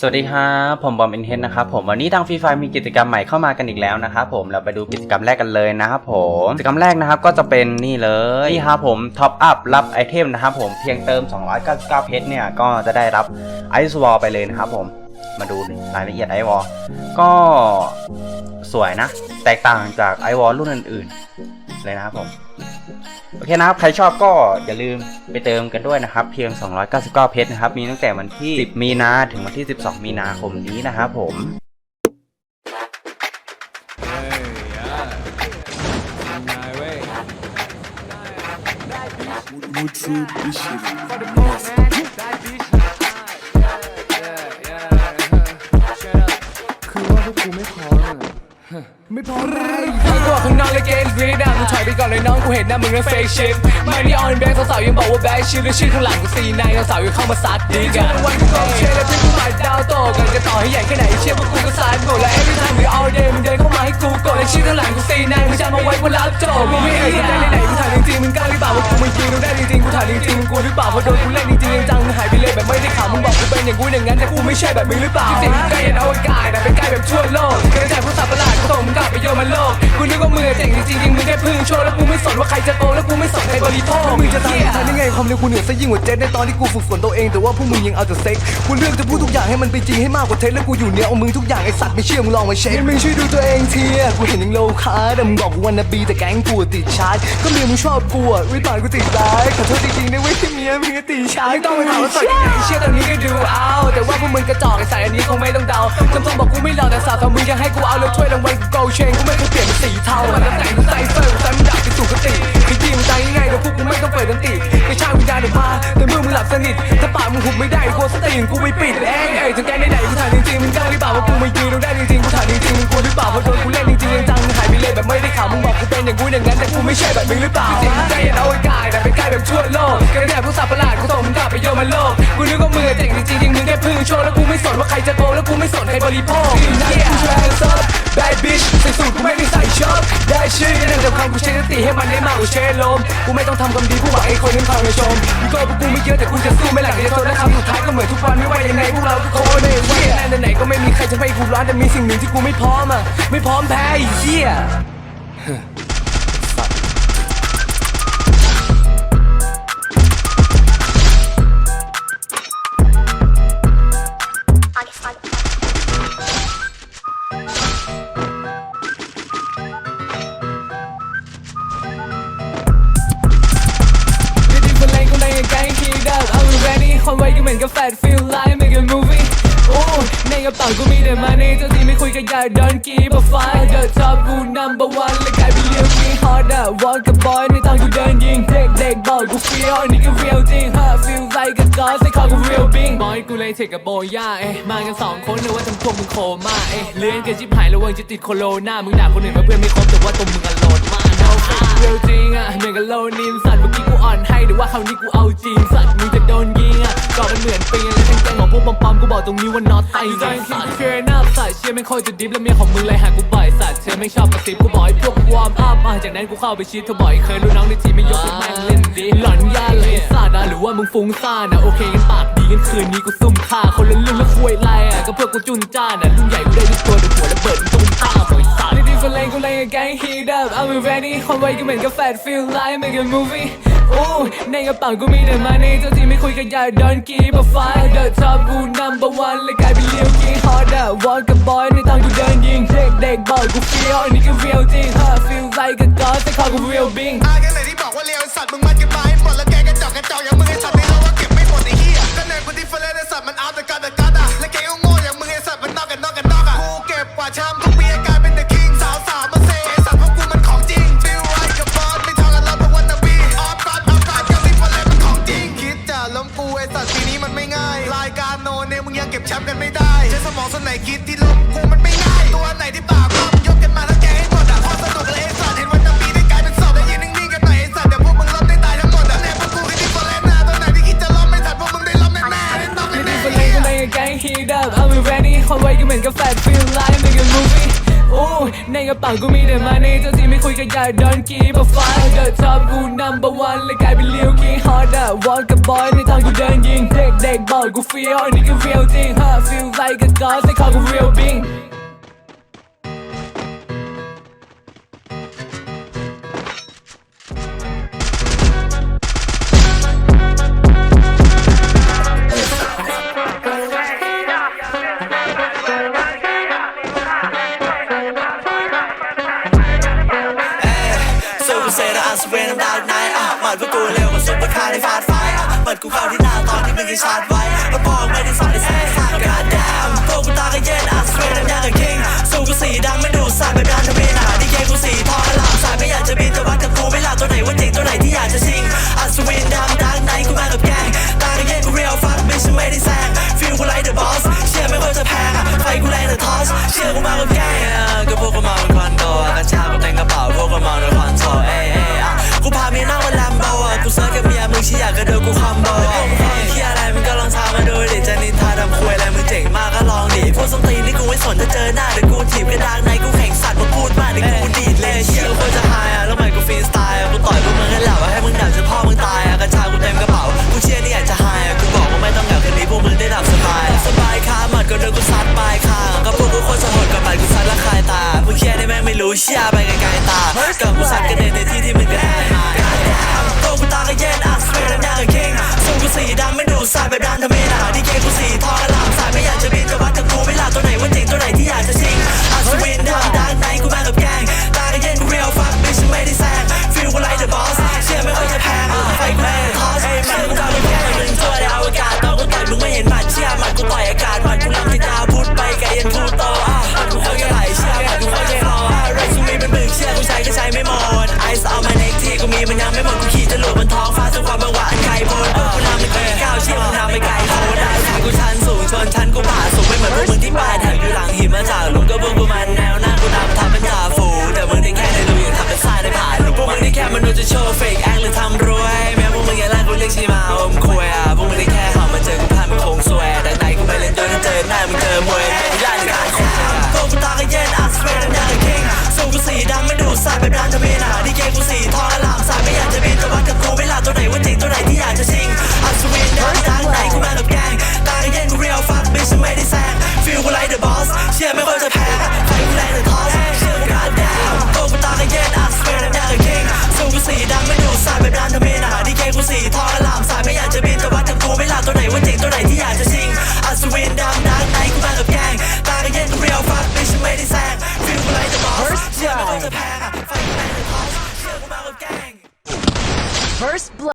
สวัสดีครับผมบอมเอ็นเทนนะครับผมวันนี้ทางฟรีไฟมีกิจกรรมใหม่เข้ามากันอีกแล้วนะครับผมเราไปดูกิจกรรมแรกกันเลยนะครับผมกิจกรรมแรกนะครับก็จะเป็นนี่เลยนี่ครับผมท็อปอัพรับไอเทมนะครับผมเพียงเติม 299เพชรเนี่ยก็จะได้รับไอซ์วอลไปเลยนะครับผมมาดูรายละเอียดไอวอลก็สวยนะ แตกต่างจากไอวอลรุ่นอื่นๆเลยนะครับผม โอเคนะครับ ใครชอบก็อย่าลืมไปเติมกันด้วยนะครับ เพียง 299 เพชรนะครับ มีตั้งแต่วันที่ 10 มีนาถึงวันที่ 12 มีนาคมนี้นะครับผมคือว่าพวกกูไม่พอ ไม่พร้อมเลยมึงบอกข้างนอกเลยเกมรีดอะมึงถอยไปก่อนเลยน้องกูเห็นหน้ามึงนั้นเฟกชิปไม่นี่ออนแบงสาวๆยังบอกว่าแบงค์ชิปและชื่อข้างหลังกูซีนายสาวๆยังเข้ามาซัดดีกันวันกูก็เชียร์และเพื่อนกูหมายดาวโตกันจะต่อให้ใหญ่แค่ไหนเชียร์พวกกูก็สายหมดและ every time we all day มึงเดินเข้ามาให้กูกดและชื่อข้างหลังกูซีนายมึงจำเอาไว้กูรับโจกูไม่เอ่ยได้ไหนกูถามจริงๆมึงกล้าหรือเปล่าว่ากูไม่ยิงดูได้จริงๆกูถามจริงๆมึงกลัวหรือเปล่าเพราะโดนกูเล่นจ อกกูเป็นอย่างกูอย่างนั้นแต่กูไม่ใช่แบบมึงหรือเปล่าจริงๆใกล้ยันอวกาศแต่เป็นใกล้แบบทั่วโลกกระจายผู้สัตว์ประหลาดกูส่งมึงกลับไปโยนมันโลกกูนึกว่ามึงเจ๋งจริงๆจริงมึงแค่พึ่งโชว์แล้วกูไม่สนว่าใครจะโตแล้วกูไม่สนใครบริโภคมึงจะตายทันยังไงความเร็วกูเหนือซะยิ่งกว่าเจ็ตในตอนที่กูฝึกฝนตัวเองแต่ว่าพวกมึงยังเอาแต่เซ็กกูเลือกจะพูดทุกอย่างให้มันเป็นจริงให้มากกว่าเท็จแล้วกูอยู่เหนือเอามึงทุกอย่างไอสัตว์ไม่เชื่อมึงลองมาเช็คมึงช่วยดูตัวเองทีอะกูเห็นยังโลคาแต่มึงบอกกูวันนาบีแต่แก๊งกูติดชาร์จก็เมียมึงชอบกูอะวิบากกูติดร้ายขอโทษจริงๆนะเว้ยที่เมียมึงก็ติดชาร์จไม่ต้องไปถามว่าสดยังไงเชื่อตอนนี้ก็ดู มึงกระจอกไอ้สายอันนี้คงไม่ต้องเดาจำต้องบอกกูไม่หลอกแต่สาวแต่มึงยังให้กูเอาแล้วถ้วยรางวัลกูโกลเชนกูไม่เคยเปลี่ยนเป็นสีเทามันแต่งกูใส่เสื้อกูใส่มึงดักไปสู่คติขยี้มึงใจง่ายๆเดี๋ยวพวกกูไม่ต้องเปิดดนตรีไม่ใช่วิญญาณเดี๋ยวมาแต่เมื่อมึงหลับสนิทถ้าปากมึงหุบไม่ได้กูสติงกูไม่ปิดเองเอ้ยถึงแกไหนๆกูถ่ามจริงๆมึงกล้าหรือเปล่าว่ากูไม่ยืนดูได้จริงๆกูถ่ามจริงๆมึงกลัวหรือเปล่าเพราะโดนกูเล่นจริงๆจังๆหายไปเลยแบบไม่ได้ข่าวมึงบอกกูเป็นอย่างกูอย่างนั้นแต่กูไม่ใช่แบบมึงหรือเปล่าจริงๆใจอยันเอาไว้กายแต่เป็นกายแบบทั่วโลกกระแดดผู้สัตว์ประหลาดกูส่งมึงกลับไปโยนมันโลกกูนึกว่ามึงเจ๋งจ ริงๆจริงมึงแค่พึ่งโชว์แล้วกูไม่สนว่าใครจะโกงแล้วกูไม่สนใครบริโภคนั่นกูช่วยแอนซ์ bad bitch ใส่สูทกูไม่ได้ใส่ช็อปได้ชื่อนั่นจะคำกูใช้สติให้มันได้มากกว่าเชลมกูไม่ต้องทำความดีผู้หวังไอ้คนนั้นฟังมาชมกูก็พวกกูไม่เยอะแต่กูจะสู้ไม่หลักจะทนและคำสุดท้ายก็เหมือนทุกวันไม่ว่ายังไงพวกเราทุกคนในวันนั้นไหนๆก็ไม่มีใครจะให้กูร้อนแต่มีสิ่งหนึ่งที่กูไม่พร้อมอะไม่พร้อมแพ้ไอ้เหี้ย ความไวก็เหมือนกับแฟด feel like make a movie โอ้ในกระเป๋ากูมีแต่มาในเจ้าที่ไม่คุยกับยา don't give a fuck the top กู number one และกลายเป็นเรื่องนี้ hard up walk กับบอยในตอนกูเดินยิง เด็กเด็กบอกกู feel อันนี้ก็ real จริง huh feel like a god ใส่คอกู real bing บอยกูเลยเทคกับโบย่าเอ้มากันสองคนเลยว่าทั้งพวกมึงโคม่าเอ้เลี้ยงกันชิบหายระวังจะติดโคโรนามึงด่าคนอื่นว่าเพื่อนไม่ครบแต่ว่าตัวมึงอโหลดมาก no fake real จริงอะเหมือนกับโลนินสัตว์เมื่อกี้กูอ่อนให้หรือว่าคราวนี้กูเอาจริงสัตว์มึงจะโดนยิงอะ ตรงนี้ว่า not ไอ้ใจสัตว์เคยหน้าสัตว์เชื่อไม่ค่อยจะดิฟแล้วเมียของมึงเลยหากูบ่อยสัตว์เธอไม่ชอบกระซิบกูบอกให้พวกวอร์มอัพมาจากนั้นกูเข้าไปชิดเธอบ่อยเคยรู้น้องในทีมไม่ยกให้แม่งเล่นดีหลอนยาเลยสัตว์อะหรือว่ามึงฟุ้งซ่านอะโอเคกันปากดีกันคืนนี้กูซุ่มฆ่าคนละรุ่นแล้วคุยไรอะก็เพื่อกูจุนจ้านอะรุ่นใหญ่กูได้ทุกตัวเดี๋ยวหัวระเบิดมึงตุ้มต้าบ่อยสัตว์ Ready for lane กูเลยแกง heat up I'm ready ความไวก็เหมือนกับแฟด feel like make a movie โอ้ ในกระเป๋ากูมีแต่มาในเจ้าที่ไม่คุยกับยา don't give a fuck the top กู number one แลยกลายเป็นเลี้ยวกี้ hard up walk กับบอยในตอนกูเดินยิงเด็กเด็กบอกกูฟีลอันนี้ก็เรียวจริงฮะฟีลไลค์กับกอสแต่คอกูเรียลบิงอาแค่ไหนที่บอกว่าเลียวสัตว์มึงมัดกันมาให้หมดแล้วแกกระจอกกระจอกอย่างมึงไอ้สัตว์ในโลก ไอ้สัตว์ปีนี้มันไม่ง่าย รายการโนเนมึงยังเก็บแชมป์กันไม่ได้ใช้สมองส่วนไหนคิดที่ล้มกูมันไม่ง่าย ตัวไหนที่ปากคำยกกันมาแล้วแกให้หมดอะพอสนุกเลยไอ้สัตว์เห็นวันนาบีได้กลายเป็นศพแล้ยืนนิ่งๆกันหน่อยไอ้สัตว์เดี๋ยวพวกมึงล้มได้ตายทั้งหมดอะเนี่ยพวกกูคือที่เฟรนนะตัวไหนที่คิดจะล้มไอ้สัตว์พวกมึงได้ล้มแน่ๆได้ต้อง Ready แน่ for ๆ lane กูเลยแกง heat up I'm ready ความไวก็เหมือนกับแฟด feel like ในกระเป๋ากูมีแต่มาน่เจ้าที่ไม่คุยกับยายดอนกีบฟ้าเดินทอปกูนัมเบอร์วันเลยกลายเป็นเลี้ยวกี้ฮอตอะวอนกับบอยในทางกูเดินยิงเด็กเด็กบอกกูเฟี้ยวนนี้ก็เฟี้ยวจริงฮะฟีลไลค์กับกอสในคอกูเรียวบิงูเข้าที่หน้าตอนที่มึงได้ชาร์จไว้มาบอกไม่ได้สั่งในสายสากระดามโตกูตาก็เย็นอัสเปนย์น้ำยากับคิงสู้กูสีดังไม่ดูสายแบบดันทวีนาดีเจกูสีทองอลามสายไม่อยากจะบินแต่ว่ากับกูไม่หลับตัวไหนว่าเจ๋งตัวไหนที่อยากจะชิงอัศวินดาว shopping.